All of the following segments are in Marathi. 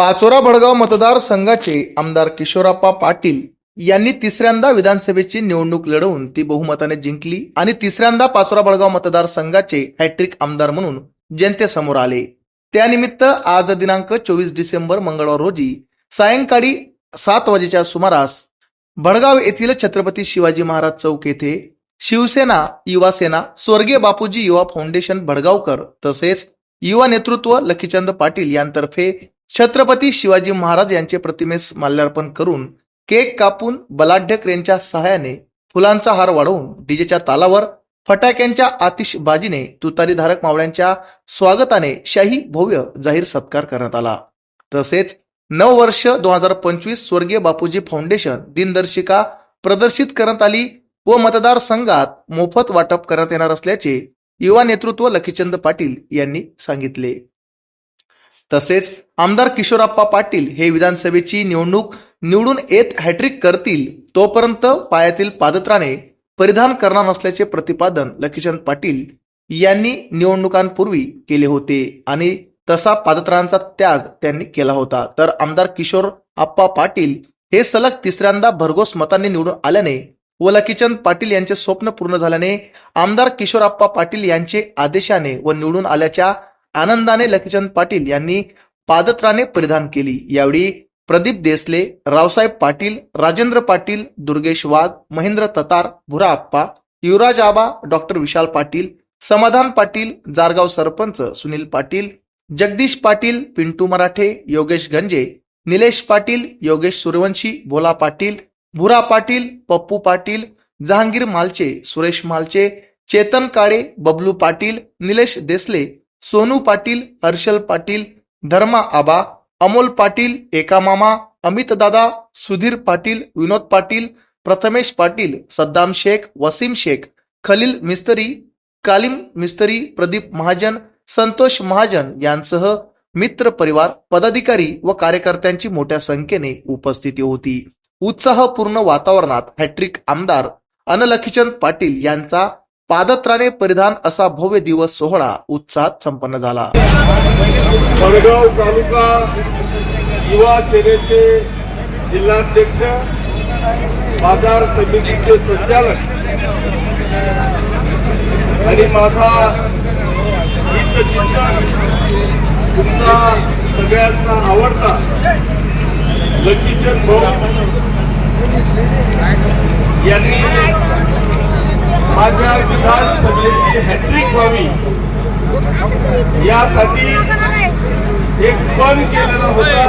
पाचोरा भडगाव मतदारसंघाचे आमदार किशोरप्पा पाटील यांनी तिसऱ्यांदा विधानसभेची निवडणूक लढवून ती बहुमताने जिंकली आणि तिसऱ्यांदा पाचोरा भडगाव मतदारसंघाचे हॅट्रिक आमदार म्हणून जनतेसमोर आले. त्यानिमित्त आज दिनांक चोवीस डिसेंबर मंगळवार रोजी सायंकाळी सात वाजेच्या सुमारास भडगाव येथील छत्रपती शिवाजी महाराज चौक येथे शिवसेना युवा सेना स्वर्गीय बापूजी युवा फाउंडेशन भडगावकर तसेच युवा नेतृत्व लखीचंद पाटील यांतर्फे छत्रपती शिवाजी महाराज यांचे प्रतिमेस माल्यार्पण करून केक कापून बलाढ्य क्रेनच्या सहाय्याने फुलांचा हार वाढवून डीजेच्या तालावर फटाक्यांच्या आतिषबाजीने तुतारीधारक मावळ्यांच्या स्वागताने शाही भव्य जाहीर सत्कार करण्यात आला. तसेच नऊ वर्ष दोन हजार पंचवीस स्वर्गीय बापूजी फाउंडेशन दिनदर्शिका प्रदर्शित करण्यात आली व मतदारसंघात मोफत वाटप करण्यात येणार असल्याचे युवा नेतृत्व लखीचंद पाटील यांनी सांगितले. तसेच आमदार किशोरप्पा पाटील हे विधानसभेची निवडणूक निवडून येत हॅट्रिक करतील तोपर्यंत पायातील पादत्राने परिधान करणार नसल्याचे प्रतिपादन लखीचंद पाटील यांनी निवडणुकांपूर्वी केले होते आणि तसा पादत्रांचा त्याग त्यांनी केला होता. तर आमदार किशोर आप्पा पाटील हे सलग तिसऱ्यांदा भरघोस मतांनी निवडून आल्याने व लकीचंद पाटील यांचे स्वप्न पूर्ण झाल्याने आमदार किशोरप्पा पाटील यांचे आदेशाने व निवडून आल्याच्या आनंदाने लकीचंद पाटील यांनी पादत्राने परिधान केली. यावेळी प्रदीप देसले रावसाहेब पाटील राजेंद्र पाटील दुर्गेश वाघ महेंद्र ततार भुरा आप्पा युवराज आबा डॉक्टर विशाल पाटील समाधान पाटील जारगाव सरपंच सुनील पाटील जगदीश पाटील पिंटू मराठे योगेश गंजे निलेश पाटील योगेश सूर्यवंशी भोला पाटील भुरा पाटील पप्पू पाटील जहांगीर मालचे सुरेश मालचे चेतन काळे बबलू पाटील निलेश देसले सोनू पाटील हर्षल पाटील धर्मा आबा अमोल पाटील एका मामा अमित दादा सुधीर पाटील विनोद पाटील प्रथमेश पाटील सद्दाम शेख वसीम शेख खलील मिस्त्री कालिम मिस्त्री प्रदीप महाजन संतोष महाजन यांसह मित्र परिवार पदाधिकारी व कार्यकर्त्यांची मोठ्या संख्येने उपस्थिती होती. उत्साहपूर्ण वातावरणात हॅट्रिक आमदार अनलखीचंद पाटील यांचा पादत्राने परिधान असा भव्य दिवस सोहळा उत्साहात संपन्न झाला. मडगाव तालुका युवा सेनेचे जिल्हाध्यक्ष बाजार समितीचे संचालक आणि माझा हितचिंतक तुमचा सगळ्यांचा आवडता लकीचंद भाऊ यांनी माझ्या विधानसभेची हॅट्रिक व्हावी. यासाठी एक पण केलेला होता.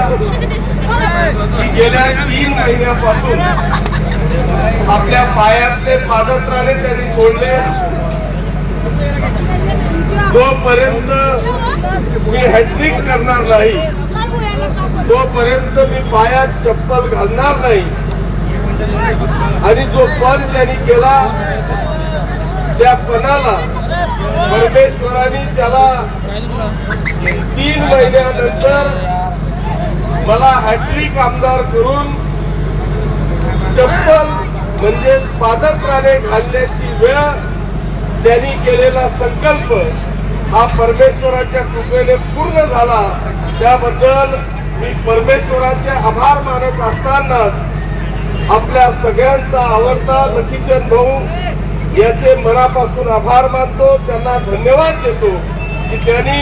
की गेल्या तीन महिन्यापासून आपल्या पायातले पादत्राणे त्यांनी सोडले. जोपर्यंत मी हॅट्रिक करणार नाही तोपर्यंत मी पायात चप्पल घालणार नाही. आणि जो पण त्यांनी केला त्या पणाला परमेश्वराने त्याला तीन महिन्यानंतर मला हॅट्रिक आमदार करून चप्पल म्हणजे पादत्राणे घालण्याची वेळ त्यांनी केलेला संकल्प हा परमेश्वराच्या कृपेने पूर्ण झाला. त्याबद्दल मी परमेश्वराचे आभार मानत असतानाच आपल्या सगळ्यांचा आवडता लखीचंद भाऊ याचे मनापासून आभार मानतो त्यांना धन्यवाद देतो की त्यांनी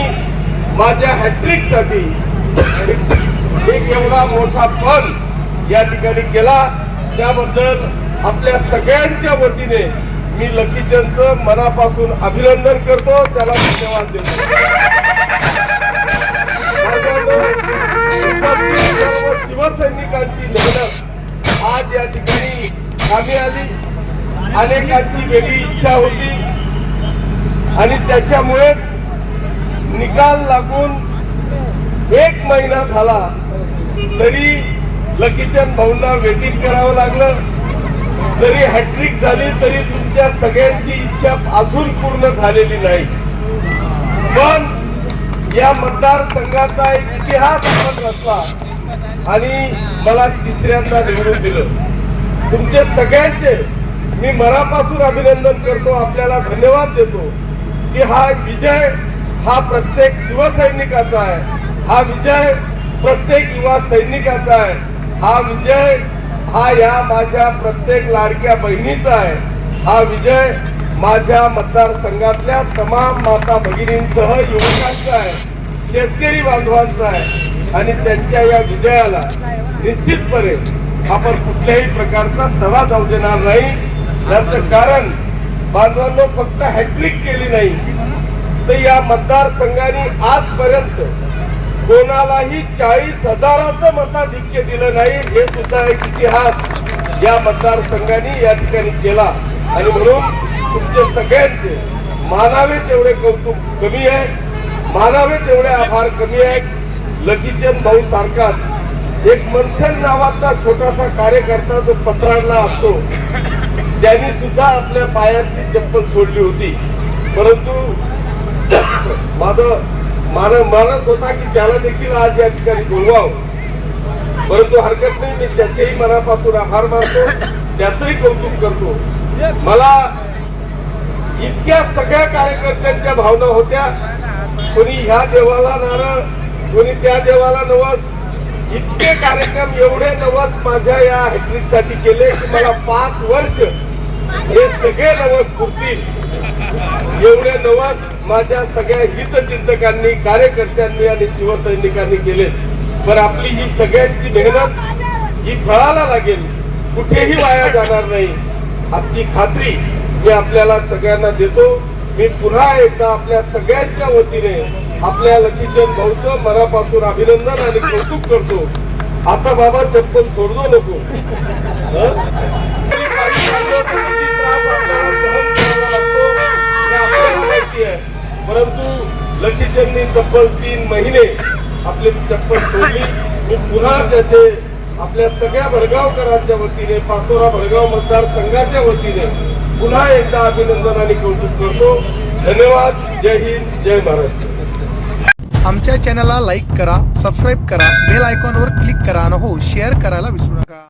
माझ्या हॅट्रिकसाठी एक एवढा मोठा पण या ठिकाणी केला. त्याबद्दल आपल्या सगळ्यांच्या वतीने मी लकीचंदचं मनापासून अभिनंदन करतो. त्याला धन्यवाद देतो. शिवसैनिकांची मेहनत आज या ठिकाणी आम्ही आली. अनेकांची वेगळी इच्छा होती. आणि त्याच्यामुळेच निकाल लागून एक महिना झाला तरी लकीचंद भाऊंना वेटिंग करावं लागलं. जरी हॅट्रिक झाली तरी तुमच्या सगळ्यांची इच्छा अजून पूर्ण झालेली नाही. पण या मतदारसंघाचा एक इतिहास आपण रचला आणि मला तिसऱ्यांदा निवडून दिलं. तुमचे सगळ्यांचे मी मनापासून अभिनंदन करतो आपल्याला धन्यवाद देतो की हा विजय हा प्रत्येक शिवसैनिकाचा आहे. हा विजय प्रत्येक युवा सैनिकाचा आहे. हा विजय हा या माझ्या प्रत्येक लाडक्या बहिणीचा आहे. हा विजय माझ्या मतदारसंघातल्या तमाम माता भगिनींसह युवकांचा आहे शेतकरी बांधवांचा आहे आणि त्यांच्या या विजयाला निश्चितपणे आपण कुठल्याही प्रकारचा तडा जाऊ देणार नाही. याचं कारण बांधवांनो फक्त हॅट्रिक केली नाही. तर या मतदारसंघाने आजपर्यंत कोणालाही चाळीस हजाराचं मताधिक्य दिलं नाही. हे सुद्धा एक इतिहास या मतदारसंघाने या ठिकाणी केला. आणि म्हणून तुमचे सगळ्यांचे मानावे तेवढे कौतुक कमी आहे. मानावे तेवढे आभार कमी आहेत. लकीचंद भाऊ सारखाच एक मंथन नावाचा छोटासा कार्यकर्ता जो पत्रांना असतो त्यांनी सुद्धा आपल्या पायातली चप्पल सोडली होती. परंतु माझं मान मानस होता की त्याला देखील आज या ठिकाणी बोलवावं. परंतु हरकत नाही मी त्याचेही मनापासून आभार मानतो त्याचंही कौतुक करतो. मला इतक्या सगळ्या कार्यकर्त्यांच्या भावना होत्या. कोणी ह्या देवाला नारळ कोणी त्या देवाला नवस. इतके कार्यक्रम एवढे नवस माझ्या या हॅट्रिकसाठी केले की मला पाच वर्ष हे सगळे नवस पुरतील एवढे नवस माझ्या सगळ्या हितचिंतकांनी कार्यकर्त्यांनी आणि शिवसैनिकांनी केले पण आपली ही सगळ्यांची मेहनत ही फळाला लागेल. कुठेही वाया जाणार नाही. आजची खात्री मी आपल्याला सगळ्यांना देतो. मी पुन्हा एकदा आपल्या सगळ्यांच्या वतीने आपल्या लकीचंद भाऊचं मनापासून अभिनंदन आणि कौतुक करतो. आता बाबा चप्पल सोडतो नको हं? तरी काही झालं तर किती त्रास आपल्याला सहन करावा लागतो हे आपल्याला माहिती आहे परंतु लकीचंदनी तब्बल तीन महिने आपली चप्पल सोडली मी पुन्हा त्याचे आपल्या सगळ्या भडगावकरांच्या वतीने पाचोरा भडगाव मतदारसंघाच्या वतीने पुन्हा एकदा अभिनंदन आणि कौतुक करतो. धन्यवाद. जय हिंद. जय महाराष्ट्र. आमच्या चॅनलला लाईक करा सबस्क्राईब करा बेल आयकॉनवर क्लिक करा आणि हो शेअर करायला विसरू नका.